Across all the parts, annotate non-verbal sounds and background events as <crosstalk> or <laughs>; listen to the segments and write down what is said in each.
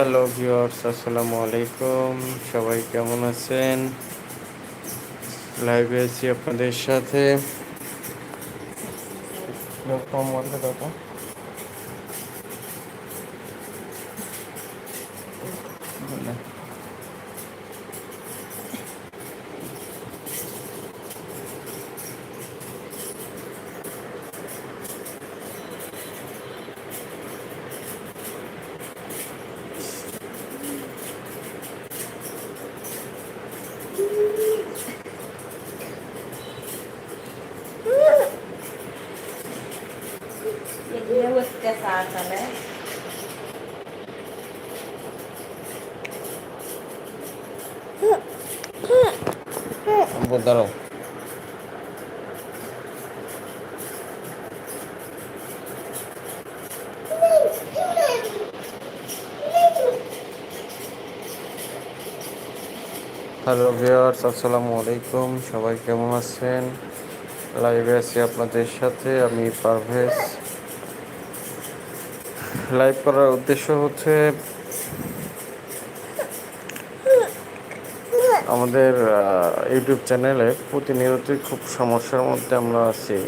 Hello viewers আসসালামু আলাইকুম। সবাই কেমন আছেন? লাইভে আছি আপনাদের সাথে। হচ্ছে চা চলে দাঁড়াও হ্যালো ভিউয়ার্স আসসালামু আলাইকুম। সবাই কেমন আছেন? লাইভে আছি আপনাদের সাথে, আমি পারভেজ। লাইভ করার উদ্দেশ্য হচ্ছে আমাদের ইউটিউব চ্যানেলে প্রতিনিয়তই খুব সমস্যার মধ্যে আমরা আছি।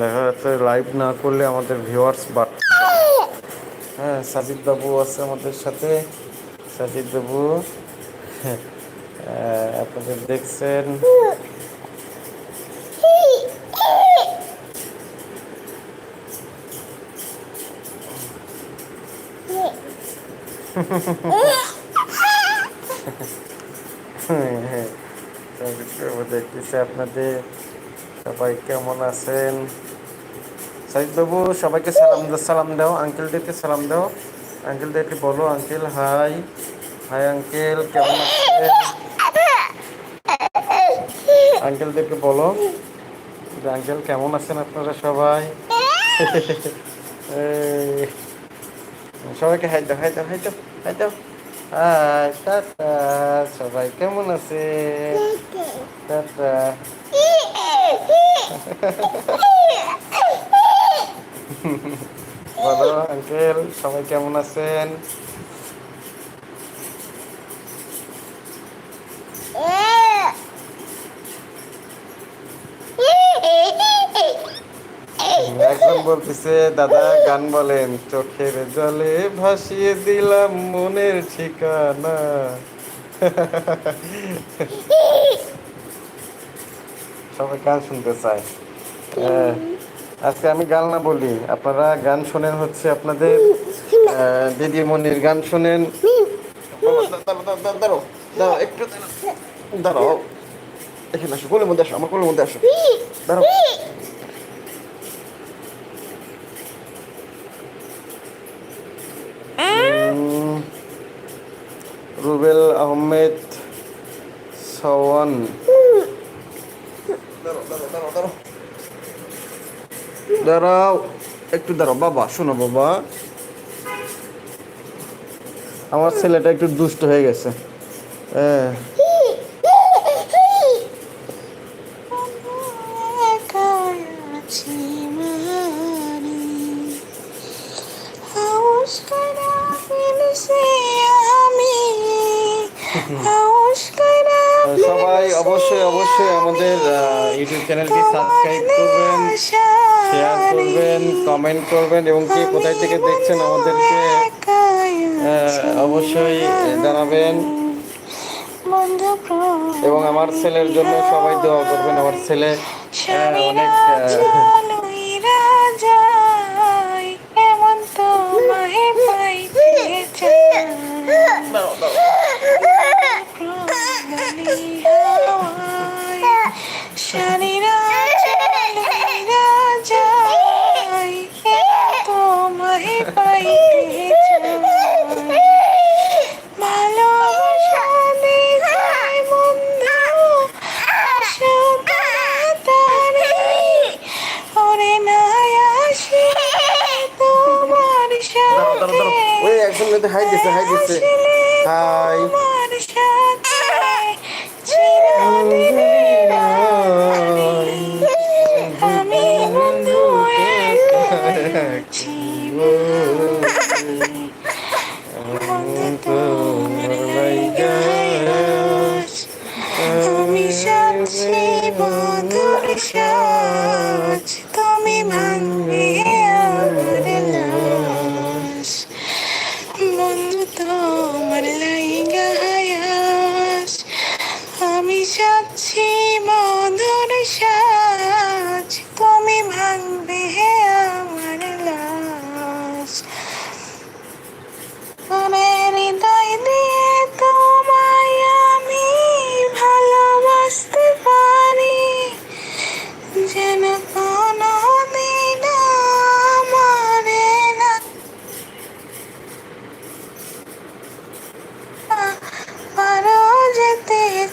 দেখা যাচ্ছে লাইভ না করলে আমাদের ভিউয়ার্স বাড় হ্যাঁ সাজিদ বাবু আছে আমাদের সাথে। সাজিদ বাবু হ্যাঁ, আপনাদের দেখছেন হ্যাঁ, সাজিদ বাবু দেখতেছে আপনাদের সবাই কেমন আছেন? বাবু সবাইকে সালাম সালাম দাও। আঙ্কেলদেরকে সালাম দাও। আঙ্কেলদেরকে বলো আঙ্কেল হাই। হাই আঙ্কেল কেমন আছেন? আঙ্কেলদেরকে বলো যে আঙ্কেল কেমন আছেন আপনারা সবাই? <laughs> সবাইকে হাই দাও হাই দাও হাই দাও। দাও হাই টাটা সবাই কেমন আছে টাটা বলো আঙ্কেল সবাই কেমন আছেন বলতেছে দাদা গান বলেন। চোখের জলে ভাসিয়ে দিলাম মনের ঠিকানা। সবাই গান শুনতে চায়। হ্যাঁ, আজকে আমি গান না বলি আপনারা গান শোনেন হচ্ছে আপনাদের দিদিমণির গান শোনেন। দাঁড়াও, একটু দাঁড়াও। এখানে আসো কোলের মধ্যে আসো আমার কোলের মধ্যে আসো। দাঁড়াও উম, রুবেল আহমেদ সওয়ান দাঁড়াও, দাঁড়াও, দাঁড়াও, দাঁড়াও। দাঁড়াও একটু দাঁড়াও বাবা শোনো বাবা। আমার ছেলেটা একটু দুষ্ট হয়ে গেছে। হ্যাঁ কমেন্ট করবেন এবং কি কোথায় থেকে দেখছেন আমাদেরকে অবশ্যই জানাবেন। এবং আমার ছেলের জন্য সবাই দোয়া করবেন। আমার ছেলে অনেক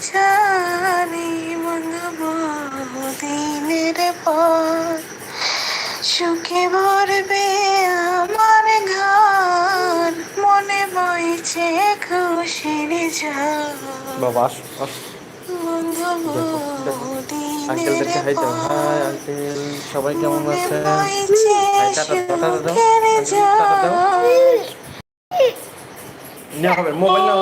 জানি মঙ্গব দিনের পথ সুখে ভরবে আমার ঘর। মনে বইছে খুশির বাবা আঙ্কেলদেরকে হাই দাও। সবাই কেমন আছেন? টাটা দাও। টাটা দাও। মোবাইল না?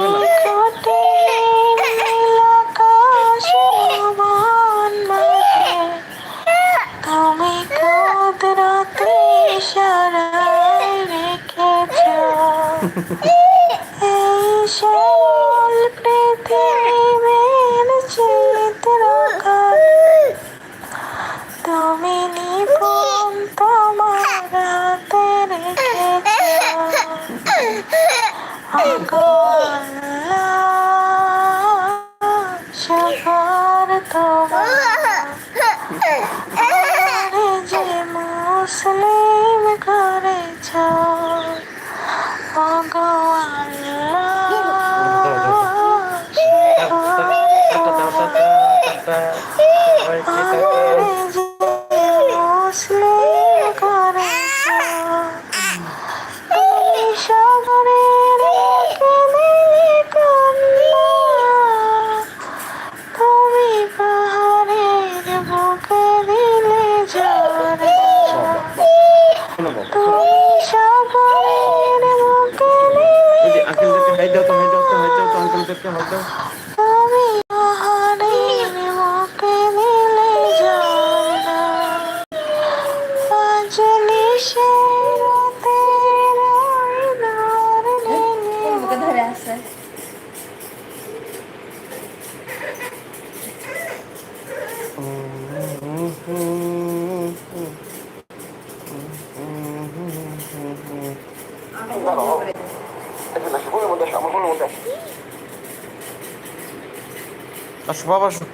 আসো বাবা আসো।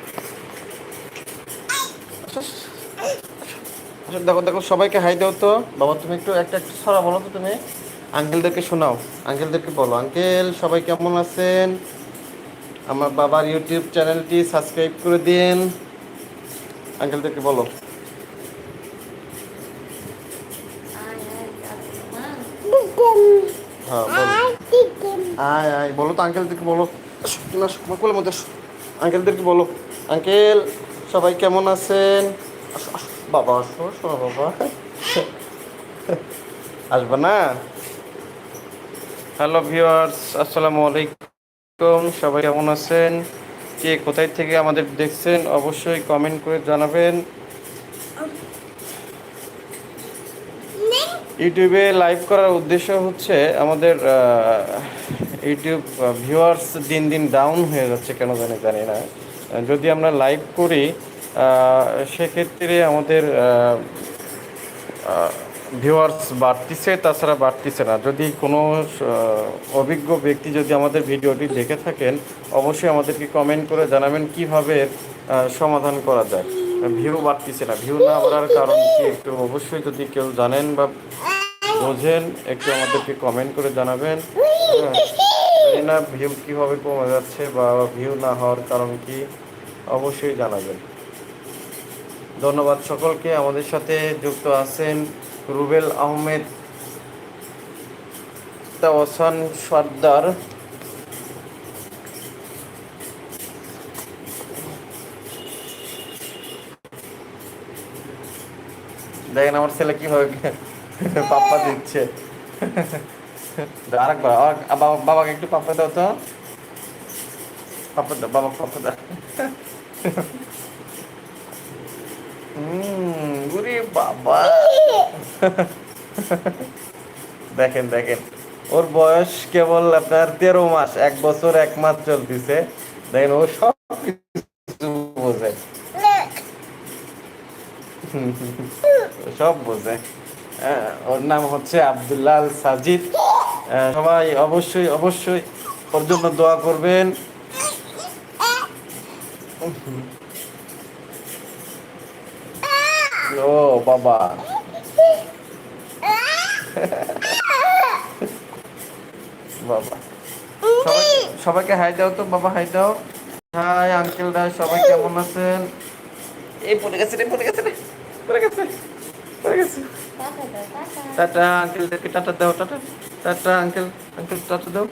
দেখো দেখো, সবাইকে হাই দাও তো। বাবা, তুমি একটু একটা, একটু ছড়া বলো তো তুমি। আঙ্কেলদেরকে শোনাও। আঙ্কেলদেরকে বলো। আঙ্কেল, সবাই কেমন আছেন? আমার বাবার ইউটিউব চ্যানেলটি সাবস্ক্রাইব করে দিন। আঙ্কেলদেরকে বলো। আয় আয় বলো তো আঙ্কেলদেরকে বলো? আসো, তুমি আসো, আমার কোলের মধ্যে আঙ্কেলদেরকে বলো? আঙ্কেল সবাই কেমন আছেন? বাবা আসো শোনো বাবা আসবে না? হ্যালো ভিউয়ার্স আসসালামু আলাইকুম। সবাই কেমন আছেন? কে কোথায় থেকে আমাদের দেখছেন অবশ্যই কমেন্ট করে জানাবেন। ইউটিউবে লাইভ করার উদ্দেশ্য হচ্ছে আমাদের ইউটিউব ভিউয়ার্স দিন দিন ডাউন হয়ে যাচ্ছে, কেন জানি জানি না। যদি আমরা লাইভ করি সেক্ষেত্রে আমাদের ভিউয়ার্স বাড়তিছে, তাছাড়া বাড়তিছে না। যদি কোনো অভিজ্ঞ ব্যক্তি যদি আমাদের ভিডিওটি দেখে থাকেন, অবশ্যই আমাদেরকে কমেন্ট করে জানাবেন কীভাবে সমাধান করা যায়। ভিউ বাড়তিছে না। ভিউ না বাড়ার কারণ কি একটু অবশ্যই যদি কেউ জানেন বা বোঝেন একটু আমাদেরকে কমেন্ট করে জানাবেন। হ্যাঁ, না ভিউ কীভাবে কমে যাচ্ছে বা ভিউ না হওয়ার কারণ কি অবশ্যই জানাবেন। ধন্যবাদ সকলকে আমাদের সাথে যুক্ত আছেন রুবেল আহমেদ তাওসান সর্দার। দেখেন আমার ছেলে কীভাবে পাপ্পা দিচ্ছে। আরেকবার বাবা, বাবাকে একটু পাপ্পা দাও তো। পাপ্পা দাও, বাবা, পাপ্পা দাও। বাবা। দেখেন দেখেন, ওর বয়স কেবল আপনার তেরো মাস, এক বছর এক মাস চলতেছে। দেখেন ও সব কিছু বোঝে। <laughs> সব বোঝে। হ্যাঁ, ওর নাম হচ্ছে আবদুল্লাহ সাজিদ। আহ, সবাই অবশ্যই অবশ্যই ওর জন্য দোয়া করবেন। ও বাবা। <laughs> বাবা। সবাই সবাইকে হাই দাও তো বাবা হাই দাও। হাই আঙ্কেলরা সবাই কেমন আছেন? এই পড়ে গেছে রে পড়ে গেছে রে। পড়ে গেছে হয়ে গেছে। টাটা আঙ্কেলদেরকে টাটা দাও, tata. Tata uncle uncle tata দাও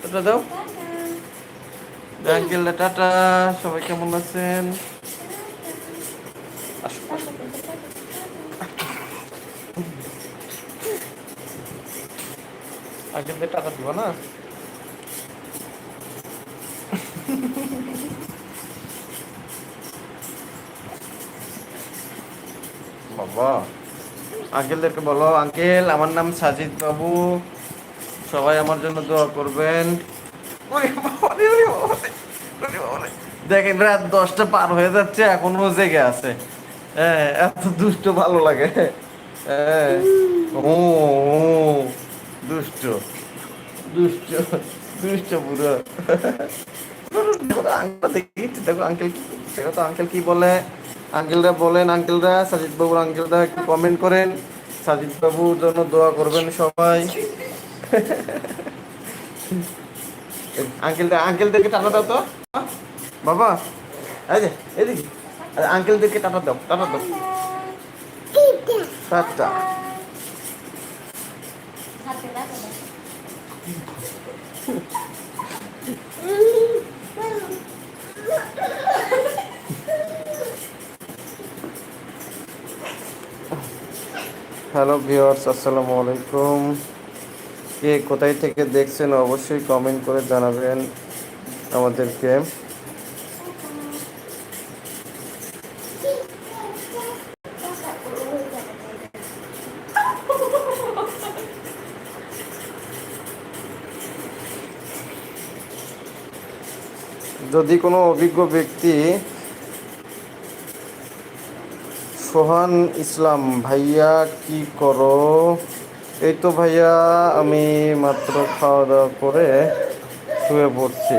টাটা দাও। আঙ্কেল টাটা, সবাই কেমন আছেন। আঙ্কেলদের টাটা দিব না? আঙ্কেলদেরকে বলো, আঙ্কেল, আমার নাম সাজিদ বাবু। সবাই আমার জন্য দোয়া করবেন। দেখেন, রাত দশটা পার হয়ে যাচ্ছে এখনও জেগে আছে। হ্যাঁ এত দুষ্ট ভালো লাগে। হ্যাঁ দুষ্ট। দুষ্ট দুষ্ট পুরো আঙ্কেল দেখি দেখো, আঙ্কেল দেখো তো আঙ্কেল কি বলে? আঙ্কেলরা বলেন, আঙ্কেলরা, সাজিদ বাবুর আঙ্কেলরা একটু কমেন্ট করেন। সাজিদ বাবুর জন্য দোয়া করবেন সবাই। আঙ্কেলদের আঙ্কেলদেরকে টাটা দাও তো। বাবা, এই যে, এদিকে। আঙ্কেলদেরকে টাটা দাও টাটা দাও। টাটা হাতে <laughs> টাটা। হ্যালো ভিউয়ার্স আসসালামু আলাইকুম। কে কোথায় থেকে দেখছেন, অবশ্যই কমেন্ট করে জানাবেন আমাদেরকে। যদি কোনো অভিজ্ঞ ব্যক্তি সোহান ইসলাম, ভাইয়া, কি করো? এই তো ভাইয়া, আমি মাত্র খাওয়া দাওয়া করে শুয়ে পড়ছি।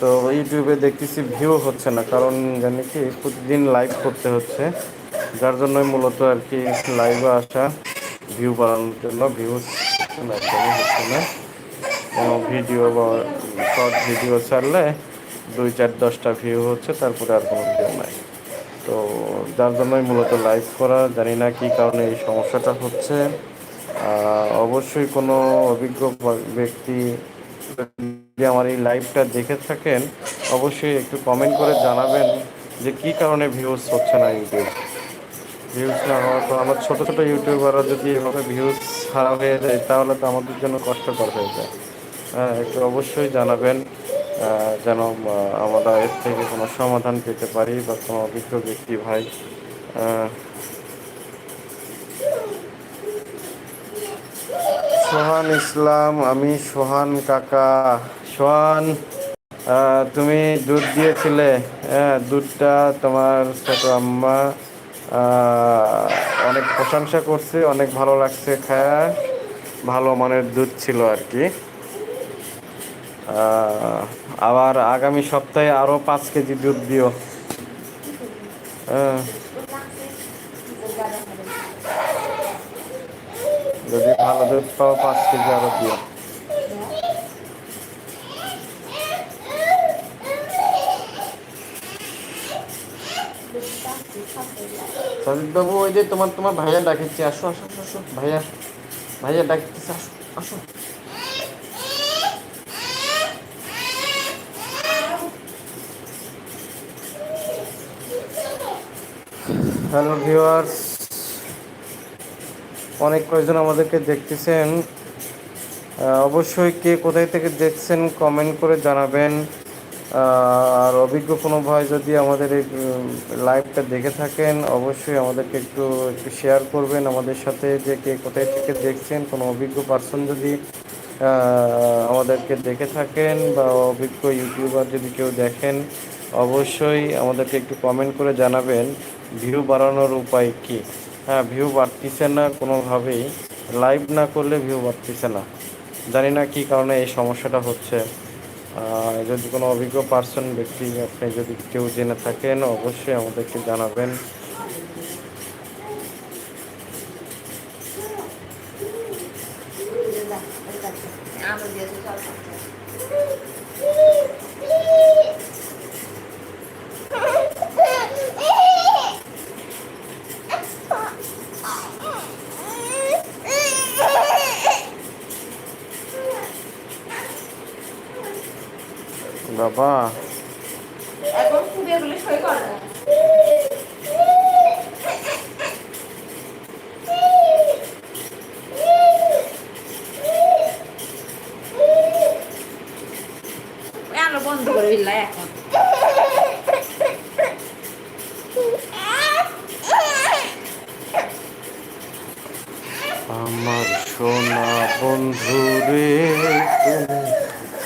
তো ইউটিউবে দেখতেছি ভিউ হচ্ছে না, কারণ জানি কি প্রতিদিন লাইভ করতে হচ্ছে। যার জন্যই মূলত আর কি লাইভে আসা ভিউ বাড়ানোর জন্য ভিউ হচ্ছে না। ভিডিও বা শর্ট ভিডিও ছাড়লে দুই চার দশটা ভিউ হচ্ছে, তারপরে আর কোনো ভিউ নাই। তো যার জন্যই মূলত লাইভ করা, জানি না কী কারণে এই সমস্যাটা হচ্ছে। অবশ্যই কোনো অভিজ্ঞ ব্যক্তি যদি আমার এই লাইভটা দেখে থাকেন, অবশ্যই একটু কমেন্ট করে জানাবেন যে কী কারণে ভিউজ হচ্ছে না ইউটিউব ভিউজ না হওয়ার পর আমার ছোটো ছোটো ইউটিউবাররা যদি এভাবে ভিউজ হারা হয়ে যায়, তাহলে তো আমাদের জন্য কষ্টকর হয়ে যায়। হ্যাঁ একটু অবশ্যই জানাবেন। যেন আমরা এর থেকে কোনো সমাধান পেতে পারি বা কোনো অভিজ্ঞ ব্যক্তি ভাই সোহান ইসলাম, আমি সোহান কাকা। সোহান তুমি দুধ দিয়েছিলে হ্যাঁ দুধটা তোমার ছোট আম্মা অনেক প্রশংসা করছে, অনেক ভালো লাগছে খায়া। ভালো মানের দুধ ছিল আর কি। আবার আগামী সপ্তাহে আরও পাঁচ কেজি দুধ দিও। হ্যাঁ। যদি ভালো দুধ পাও পাঁচ কেজি আরও দিও। সজিত বাবু ওই যে তোমার তোমার ভাইয়া ডাকিচ্ছে। আসো আসো আসো, ভাইয়া ভাইয়া ডাকিচ্ছে আসো আসো। হ্যালো ভিউয়ার্স অনেক কয়েকজন আমাদেরকে দেখতেছেন। অবশ্যই কে কোথায় থেকে দেখছেন কমেন্ট করে জানাবেন। আর অভিজ্ঞ কোনো ভাই যদি আমাদের এই লাইভটা দেখে থাকেন, অবশ্যই আমাদেরকে একটু একটু শেয়ার করবেন আমাদের সাথে যে কে কোথায় থেকে দেখছেন। কোনো অভিজ্ঞ পার্সন যদি আমাদেরকে দেখে থাকেন বা অভিজ্ঞ ইউটিউবার যদি কেউ দেখেন, অবশ্যই আমাদেরকে একটু কমেন্ট করে জানাবেন। ভিউ বাড়ানোর উপায় কি? হ্যাঁ ভিউ বাড়তিছে না কোনোভাবেই। লাইভ না করলে ভিউ বাড়তিছে না। জানি না কী কারণে এই সমস্যাটা হচ্ছে। যদি কোনো অভিজ্ঞ পার্সন ব্যক্তি আপনি যদি কেউ জেনে থাকেন, অবশ্যই আমাদেরকে জানাবেন। বাবা। এখন এগুলো সই করে না। বন্ধ করে দিলা এখন? আমার সোনা বন্ধু রে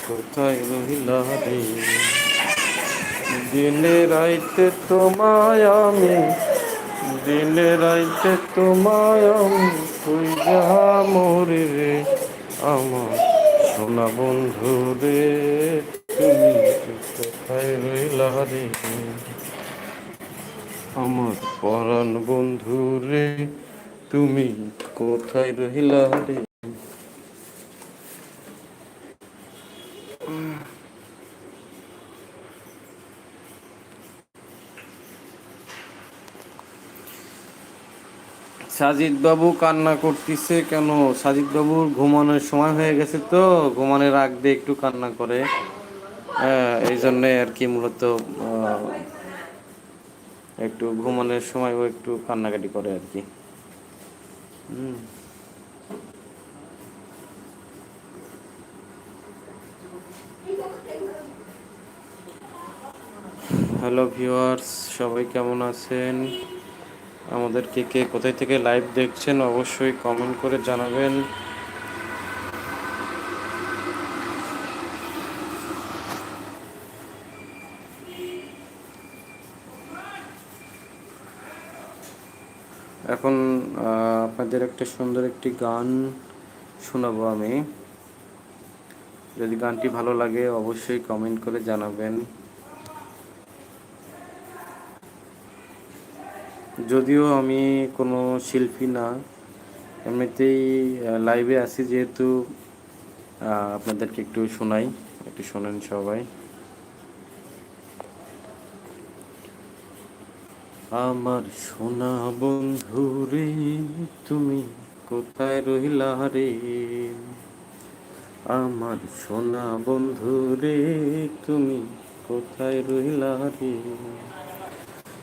কোথায় রহিলা রে দিনে রাইতে তোমায় আমি, দিনে রাইতে তোমায় আমি, তুই যাহা মরে রে, আমার সোনা বন্ধু রে, তুমি কোথায় রহিলা রে আমার পরাণ বন্ধু রে, তুমি কোথায় রহিলা রে সাজিদ বাবু কান্না করতেছে কেন? সাজিদ বাবুর ঘুমানোর সময় হয়ে গেছে তো, ঘুমানোর আগ দিয়ে একটু কান্না করে। এই জন্য আর কি মূলত একটু ঘুমানোর সময় ও একটু কান্নাকাটি করে আর কি। হ্যালো ভিউয়ার্স, সবাই কেমন আছেন? আমাদেরকে কে কোথায় থেকে লাইভ দেখছেন অবশ্যই কমেন্ট করে জানাবেন। এখন আপনাদের একটা সুন্দর একটি গান শোনাবো আমি। যদি গানটি ভালো লাগে অবশ্যই কমেন্ট করে জানাবেন। যদিও আমি কোনো শিল্পী না, এমনিতেই লাইভে আছি যেহেতু আপনাদেরকে একটু শোনাই, একটু শোনেন সবাই। আমার সোনা বন্ধু রে, তুমি কোথায় রহিলা রে? আমার সোনা বন্ধু রে, তুমি কোথায় রহিলা রে?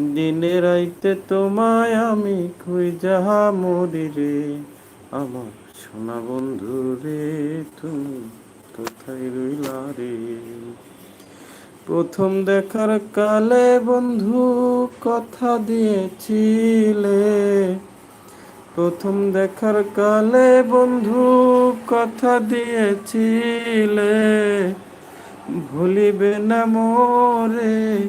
দিনে রাইতে তোমায় আমি খুই যাহা মরি রে। আমার সোনা বন্ধু রে, তুমি কোথায় রইলা রে? প্রথম দেখার কালে বন্ধু কথা দিয়েছিলে। প্রথম দেখার কালে বন্ধু কথা দিয়েছিলে। ভুলিবে না মোরে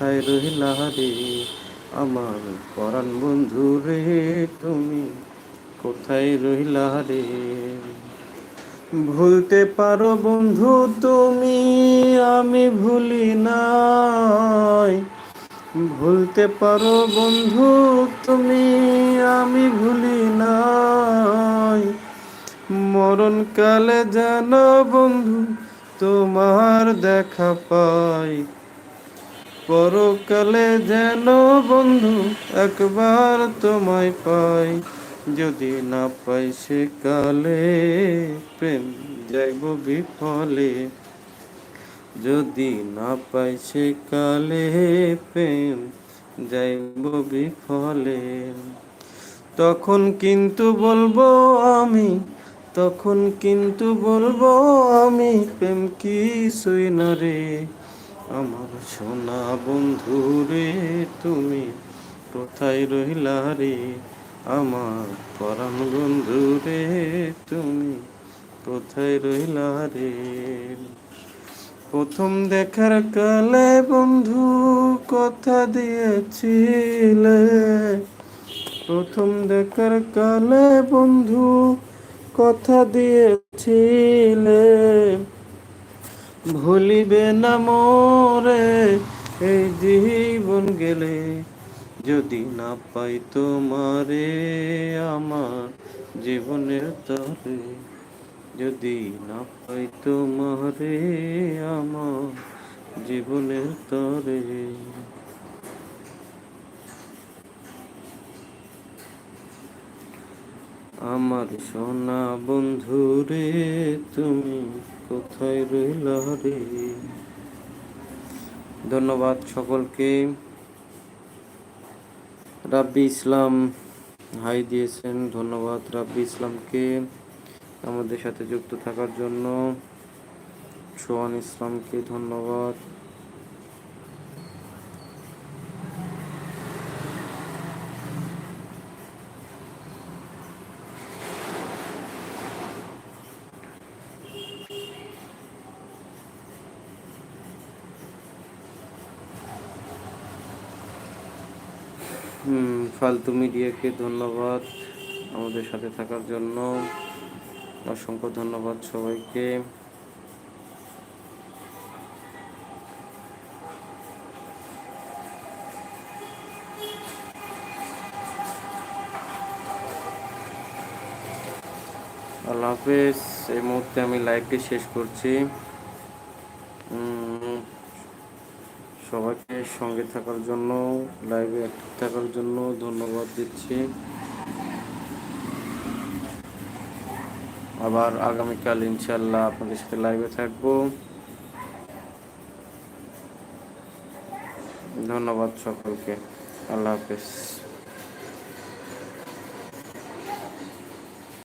কোথায় রহিলা রে আমার পরাণ বন্ধু রে, তুমি কোথায় রহিলা রে ভুলতে পারো বন্ধু তুমি, আমি ভুলি নাই। ভুলতে পারো বন্ধু তুমি, আমি ভুলি নাই। মরণকালে যেন বন্ধু তোমার দেখা পাই পরকালে যেন বন্ধু একবার তোমায় পাই। যদি না পাই সে কালে প্রেম যাইব বিফলে। যদি না পাই সে কালে প্রেম যাইব বিফলে। তখন কিন্তু বলব আমি, তখন কিন্তু বলব আমি, প্রেম কি সই না রে। আমার সোনা বন্ধু রে, তুমি কোথায় রহিলা রে? আমার পরাণ বন্ধু রে, তুমি কোথায় রহিলা রে? প্রথম দেখার কালে বন্ধু কথা দিয়েছিলে। প্রথম দেখার কালে বন্ধু কথা দিয়েছিলে। ভুলিবে না মোরে, এই জীবন গেলে। যদি না পাই তোমারে আমার জীবনের তরে, যদি না পাই তোমারে আমার জীবনের তরে। আমার সোনা বন্ধু রে, তুমি কোথায় রইলা রে? ধন্যবাদ সকলকে। রাব্বি ইসলাম হাই দিয়েছেন, ধন্যবাদ রাব্বি ইসলামকে আমাদের সাথে যুক্ত থাকার জন্য। সোহান ইসলামকে ধন্যবাদ হুম ফালতু মিডিয়াকে ধন্যবাদ আমাদের সাথে থাকার জন্য। অসংখ্য ধন্যবাদ সবাইকে। আল্লাহ হাফেজ, এই মুহূর্তে আমি লাইভটি শেষ করছি। সবাইকে সঙ্গে থাকার জন্য লাইভে অ্যাক্টিভ থাকার জন্য ধন্যবাদ দিচ্ছি। আবার আগামীকাল ইনশাল্লাহ আপনাদের সাথে লাইভে থাকব। ধন্যবাদ সকলকে। আল্লাহ হাফেজ।